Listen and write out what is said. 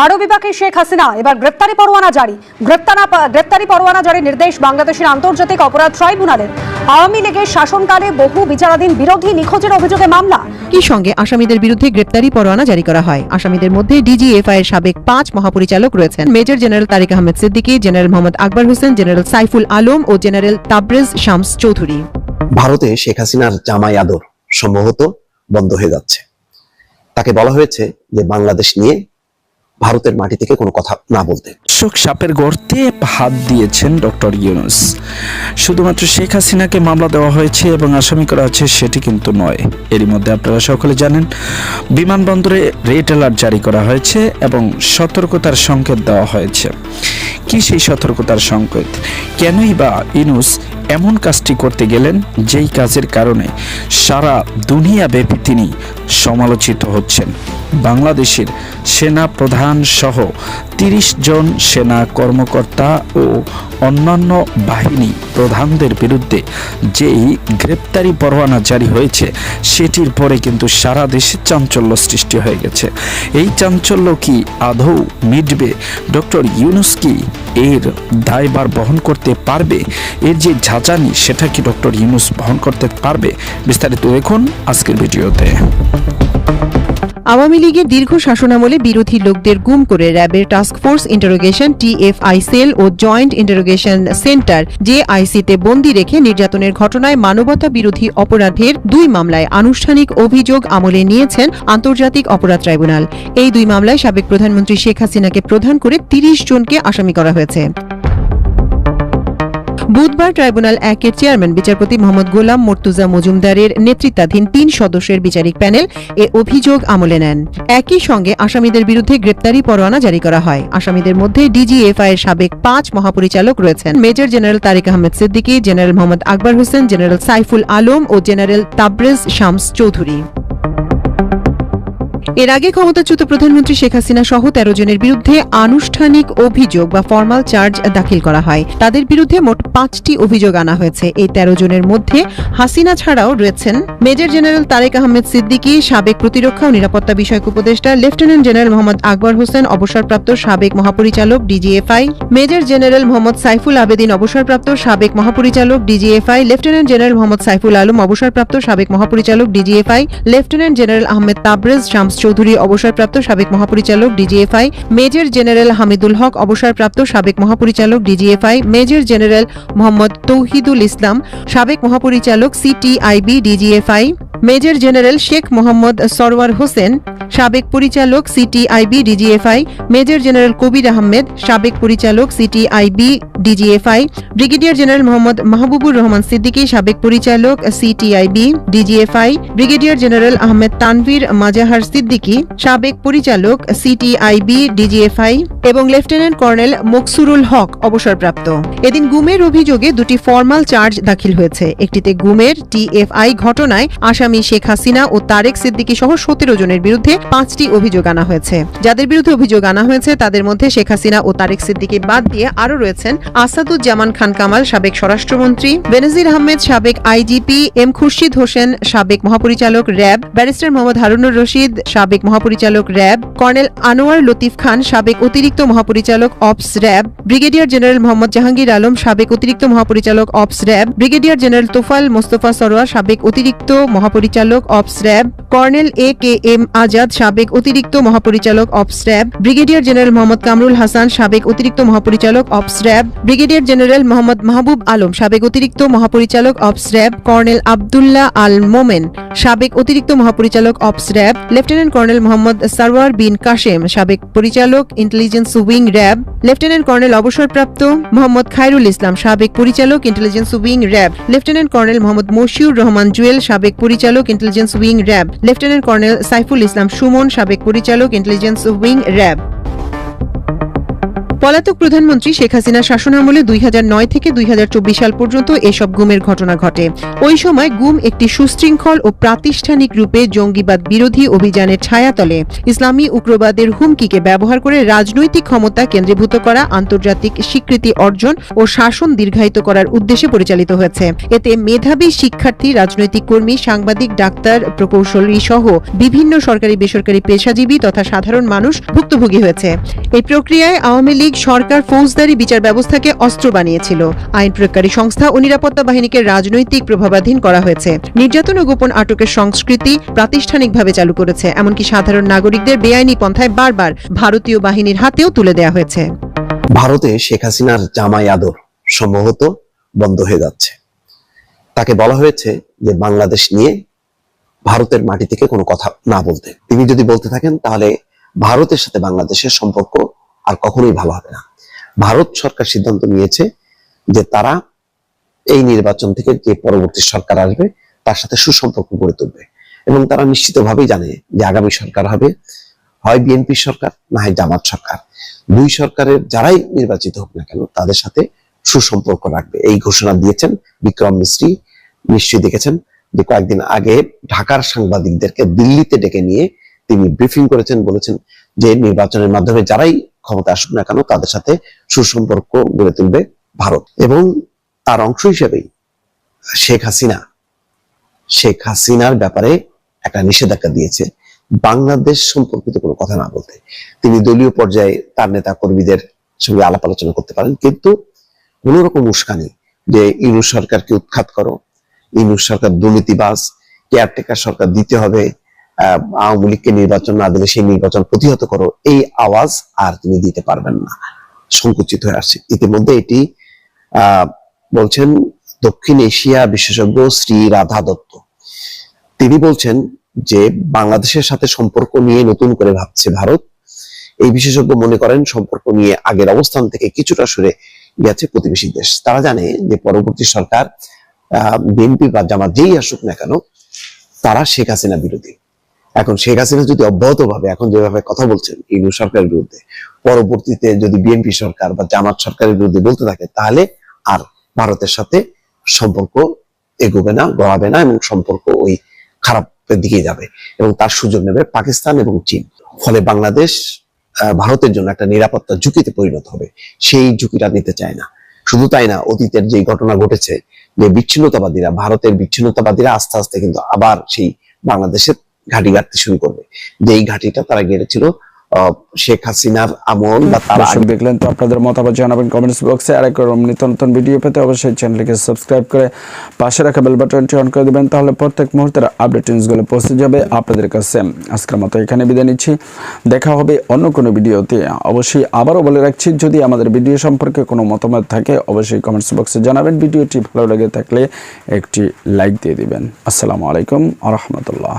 মানবিবাকে শেখ হাসিনা এবার গ্রেপ্তারি পরোয়ানা জারি। গ্রেপ্তারা গ্রেপ্তারি পরোয়ানা জারির নির্দেশ বাংলাদেশের আন্তর্জাতিক অপরাধ ট্রাইব্যুনালের। আওয়ামী লীগের শাসনকালে বহু বিচারাধীন বিরোধী নিখোঁজের অভিযোগে মামলা। একই সঙ্গে আসামিদের বিরুদ্ধে গ্রেপ্তারি পরোয়ানা জারি করা হয়? আসামিদের মধ্যে ডিজিএফআই এর সাবেক পাঁচ মহাপরিচালক রয়েছেন। Major general Tariq Ahmed Siddiqui general Mohammad Akbar Hossain general Saiful Alam ও জেনারেল তাবরেজ শামস চৌধুরী। ভারতে শেখ হাসিনার জামাই আদর সম্ভবত বন্ধ হয়ে যাচ্ছে। তাকে বলা হয়েছে যে বাংলাদেশ নিয়ে ভারতের মাটি থেকে কোনো কথা না বলতে। শোক সাপের গর্তে হাত দিয়েছেন ডক্টর ইউনুস। শুধুমাত্র শেখ হাসিনাকে মামলা দেওয়া হয়েছে এবং আসামি করা হচ্ছে সেটি কিন্তু নয়। এরই মধ্যে আপনারা সকলে জানেন, বিমানবন্দরে রেড অ্যালার্ট জারি করা হয়েছে এবং সতর্কতার সংকেত দেওয়া হয়েছে। কি সেই সতর্কতার সংকেত? কেনই বা ইউনুস এমন কাজটি করতে গেলেন যেই কাজের কারণে সারা দুনিয়াব্যাপী তিনি সমালোচিত হচ্ছেন। বাংলাদেশের সেনা প্রধান সহ তিরিশ জন সেনা কর্মকর্তা ও অন্যান্য বাহিনী প্রধানদের বিরুদ্ধে যেই গ্রেপ্তারি পরোয়ানা জারি হয়েছে, সেটির পরে কিন্তু সারা দেশে চাঞ্চল্য সৃষ্টি হয়ে গেছে। এই চাঞ্চল্য কি আদৌ মিটবে? ডক্টর ইউনুস কি এর দায়ভার বহন করতে পারবে? এর যে ঝাঁঝানি, সেটা কি ডক্টর ইউনুস বহন করতে পারবে? বিস্তারিত দেখুন আজকের ভিডিওতে। আওয়ামী লীগের দীর্ঘ শাসনামলে বিরোধী লোকদের গুম করে র্যাবের task force interrogation TFI cell ও জয়েন্ট ইন্টারোগেশন সেন্টার জেআইসিতে বন্দি রেখে নির্যাতনের ঘটনায় মানবতা বিরোধী অপরাধের দুই মামলায় আনুষ্ঠানিক অভিযোগ আমলে নিয়েছেন আন্তর্জাতিক অপরাধ ট্রাইব্যুনাল। এই দুই মামলায় সাবেক প্রধানমন্ত্রী শেখ হাসিনাকে প্রধান করে তিরিশ জনকে আসামি করা হয়েছে। বুধবার ট্রাইব্যুনাল একের চেয়ারম্যান, বিচারপতি মোহাম্মদ গোলাম মর্তুজা মজুমদারের নেতৃত্বাধীন তিন সদস্যের বিচারিক প্যানেল এ অভিযোগ আমলে নেন। একই সঙ্গে আসামিদের বিরুদ্ধে গ্রেপ্তারি পরোয়ানা জারি করা হয়। আসামিদের মধ্যে ডিজিএফআই এর সাবেক পাঁচ মহাপরিচালক রয়েছেন। Major general Tariq Ahmed Siddiqui, general Mohammad Akbar Hossain, general Saiful Alam ও জেনারেল তাবরেজ শামস চৌধুরী। এর আগে ক্ষমতাচ্যুত প্রধানমন্ত্রী শেখ হাসিনা সহ তেরো জনের বিরুদ্ধে আনুষ্ঠানিক অভিযোগ বা ফরমাল চার্জ দাখিল করা হয়। তাদের বিরুদ্ধে মোট পাঁচটি অভিযোগ আনা হয়েছে। এই তেরো জনের মধ্যে হাসিনা ছাড়াও রয়েছেন মেজর জেনারেল তারেক আহমেদ সিদ্দিকী, সাবেক প্রতিরক্ষা ও নিরাপত্তা বিষয়ক উপদেষ্টা লেফটেন্যান্ট জেনারেল মোহাম্মদ আকবর হোসেন, অবসরপ্রাপ্ত সাবেক মহাপরিচালক DGFI, major general Mohammad Saiful Abedin, অবসরপ্রাপ্ত সাবেক মহাপরিচালক DGFI, lieutenant general Mohammad Saiful Alam, অবসরপ্রাপ্ত সাবেক মহাপরিচালক DGFI, lieutenant general Ahmed Tabrez Shams Chowdhury অবসরপ্রাপ্ত সাবেক মহাপরিচালক DGFI, major general Hamidul Haque অবসরপ্রাপ্ত সাবেক মহাপরিচালক DGFI, major general Mohammad Tauhidul Islam, সাবেক মহাপরিচালক CTIB DGFI, major general Sheikh Mohammad Sarwar Hossain, সাবেক পরিচালক CTIB DGFI, major general Kabir Ahmed, সাবেক পরিচালক CTIB DGFI, brigadier general Mohammad Mahbubur Rahman Siddiqui, সাবেক পরিচালক CTIB DGFI, brigadier general Ahmed Tanvir Mazahar Siddiqui সাবেক পরিচালক সিটিআইবি ডিজিএফআই এবং lieutenant colonel Maksurul Haque অবসরপ্রাপ্ত। এদিন গুমের অভিযোগে দুটি ফরমাল চার্জ দাখিল হয়েছে। একটিতে গুমের টিএফআই ঘটনায় আসামি শেখ হাসিনা ও তারেক সিদ্দিকী সহ সতেরো জনের বিরুদ্ধে পাঁচটি অভিযোগ আনা হয়েছে। যাদের বিরুদ্ধে অভিযোগ আনা হয়েছে, তাদের মধ্যে শেখ হাসিনা ও তারেক সিদ্দিকী বাদ দিয়ে আরও রয়েছেন আসাদুজ্জামান খান কামাল, সাবেক স্বরাষ্ট্রমন্ত্রী, বেনজির আহমেদ, সাবেক আইজিপি এম খুরশিদ হোসেন, সাবেক মহাপরিচালক, র্যাব, ব্যারিস্টার মোহাম্মদ হারুনুর রশিদ সাবেক মহাপরিচালক র্যাব, কর্নেল আনোয়ার লতিফ খান সাবেক অতিরিক্ত মহাপরিচালক ops RAB, brigadier general Mohammad Jahangir Alam সাবেক অতিরিক্ত মহাপরিচালক ops RAB, brigadier general Tofal Mostafa Sarwar সাবেক অতিরিক্ত মহাপরিচালক ops RAB, colonel A K M Azad সাবেক অতিরিক্ত মহাপরিচালক ops RAB, brigadier general Mohammad Kamrul Hasan সাবেক অতিরিক্ত মহাপরিচালক ops RAB, brigadier general Mohammad Mahbub Alam সাবেক অতিরিক্ত মহাপরিচালক ops RAB, colonel Abdullah Al Momen সাবেক অতিরিক্ত মহাপরিচালক ops RAB, lieutenant colonel Mohammad Sarwar Bin Kashem, সাবেক পরিচালক intelligence wing RAB, lieutenant colonel অবসরপ্রাপ্ত মোহাম্মদ খায়রুল ইসলাম, সাবেক পরিচালক intelligence wing RAB, lieutenant colonel Mohammad Mashiur Rahman Jewel, সাবেক পরিচালক intelligence wing RAB, lieutenant colonel Saiful Islam Sumon, সাবেক পরিচালক ইন্টেলিজেন্স উইং র্যাব। পলাতক প্রধানমন্ত্রী শেখ হাসিনার শাসনামলে দুই থেকে দুই হাজার চব্বিশ সাল পর্যন্ত এসব গুমের ঘটনা ঘটে। ওই সময় গুম একটি সুশৃঙ্খল ও প্রাতিষ্ঠানিক রূপে জঙ্গিবাদ বিরোধী অভিযানের ছায়াতলে ইসলামী উগ্রবাদের হুমকিকে ব্যবহার করে রাজনৈতিক ক্ষমতা কেন্দ্রীভূত করা, আন্তর্জাতিক স্বীকৃতি অর্জন ও শাসন দীর্ঘায়িত করার উদ্দেশ্যে পরিচালিত হয়েছে। এতে মেধাবী শিক্ষার্থী, রাজনৈতিক কর্মী, সাংবাদিক, ডাক্তার, প্রকৌশলী সহ বিভিন্ন সরকারি বেসরকারি পেশাজীবী তথা সাধারণ মানুষ ভুক্তভোগী হয়েছে। এই প্রক্রিয়ায় আওয়ামী লীগ সরকার ফৌজদারি বিচার ব্যবস্থাকে অস্ত্র বানিয়েছিল। আইন প্রয়োগকারী সংস্থা ও নিরাপত্তা বাহিনীকে রাজনৈতিক প্রভাবাধীন করা হয়েছে। নির্যাতন ও গোপন আটকের সংস্কৃতি প্রাতিষ্ঠানিকভাবে চালু করেছে, এমনকি সাধারণ নাগরিকদের বেআইনি পন্থায় বারবার ভারতীয় বাহিনীর হাতেও তুলে দেওয়া হয়েছে। ভারতে শেখ হাসিনার জামাই আদর সম্ভবত বন্ধ হয়ে যাচ্ছে। তাকে বলা হয়েছে যে, বাংলাদেশ নিয়ে ভারতের মাটি থেকে কোনো কথা না বলতে। তিনি যদি বলতে থাকেন, তাহলে ভারতের সাথে বাংলাদেশের সম্পর্ক আর কখনোই ভালো হবে না। ভারত সরকার সিদ্ধান্ত নিয়েছে যে তারা এই নির্বাচন থেকে যে পরবর্তী সরকার আসবে, তার সাথে সুসম্পর্ক গড়ে তুলবে। এবং তারা নিশ্চিতভাবেই জানে যে আগামী সরকার হবে, হয় বিএনপি সরকার না হয় জামাত সরকার। দুই সরকারের যারাই নির্বাচিত হোক না কেন, তাদের সাথে সুসম্পর্ক রাখবে। এই ঘোষণা দিয়েছেন বিক্রম মিস্ত্রি। নিশ্চয়ই দেখেছেন যে কয়েকদিন আগে ঢাকার সাংবাদিকদেরকে দিল্লিতে ডেকে নিয়ে তিনি ব্রিফিং করেছেন, বলেছেন যে নির্বাচনের মাধ্যমে যারাই ক্ষমতা আসুক না কেন, তাদের সাথে সুসম্পর্ক গড়ে তুলবে ভারত। এবং তার অংশ হিসেবেই শেখ হাসিনা, শেখ হাসিনার ব্যাপারে একটা নিষেধাজ্ঞা দিয়েছে বাংলাদেশ সম্পর্কিত কোনো কথা না বলতে। তিনি দলীয় পর্যায়ে তার নেতা কর্মীদের সঙ্গে আলাপ আলোচনা করতে পারেন, কিন্তু কোন রকম উস্কানি যে ইনু সরকারকে উৎখাত করো, ইনু সরকার দুর্নীতিবাস কেয়ারটেকার সরকার দিতে হবে আওয়ামী লীগকে নির্বাচন না দিলে সেই নির্বাচন প্রতিহত করো, এই আওয়াজ আর তিনি দিতে পারবেন না। সংকুচিত হয়ে আসছে। ইতিমধ্যে এটি বলছেন দক্ষিণ এশিয়া বিশেষজ্ঞ শ্রী রাধা দত্ত। তিনি বলছেন যে, বাংলাদেশের সাথে সম্পর্ক নিয়ে নতুন করে ভাবছে ভারত। এই বিশেষজ্ঞ মনে করেন সম্পর্ক নিয়ে আগের অবস্থান থেকে কিছুটা সরে গেছে প্রতিবেশী দেশ। তারা জানে যে, পরবর্তী সরকার বিএনপি বা জামাত যেই আসুক না কেন, তারা শেখ হাসিনা বিরোধী। এখন শেখ হাসিনা যদি অব্যাহত ভাবে এখন যেভাবে কথা বলছেন ইনু সরকারের বিরুদ্ধে, পরবর্তীতে যদি বিএনপি সরকার বা জামাত সরকারের বিরুদ্ধে বলতে থাকে, তাহলে আর ভারতের সাথে সম্পর্ক এগোবে না, গড়াবে না এবং সম্পর্ক ওই খারাপের দিকে যাবে এবং তার সুযোগ নেবে পাকিস্তান এবং চীন। ফলে বাংলাদেশ ভারতের জন্য একটা নিরাপত্তা ঝুঁকিতে পরিণত হবে। সেই ঝুঁকিটা নিতে চায় না। শুধু তাই না, অতীতের যে ঘটনা ঘটেছে, যে বিচ্ছিন্নতাবাদীরা, ভারতের বিচ্ছিন্নতাবাদীরা আস্তে আস্তে কিন্তু আবার সেই বাংলাদেশের ঘাঁটি গাড়তে শুরু করবে। যে এই ঘাঁটিটা তারা গেড়েছিল শেখ হাসিনার আমল বা তার দেখলেন তো আপনাদের মতামত জানাবেন কমেন্টস বক্সে আর এরকম নিত্য নতুন ভিডিও পেতে অবশ্যই চ্যানেলকে সাবস্ক্রাইব করে পাশে রাখা বেল বাটনটি অন করে দেবেন তাহলে প্রত্যেক মুহূর্তের আপডেট নিউজগুলো পৌঁছে যাবে আপনাদের কাছে। আজকের মতো এখানে বিদায় নিচ্ছি। দেখা হবে অন্য কোনো ভিডিওতে অবশ্যই আবারও বলে রাখছি যদি আমাদের ভিডিও সম্পর্কে কোনো মতামত থাকে অবশ্যই কমেন্টস বক্সে জানাবেন। ভিডিওটি ভালো লেগে থাকলে একটি লাইক দিয়ে দিবেন। আসসালামু আলাইকুম আ রহমতুল্লাহ।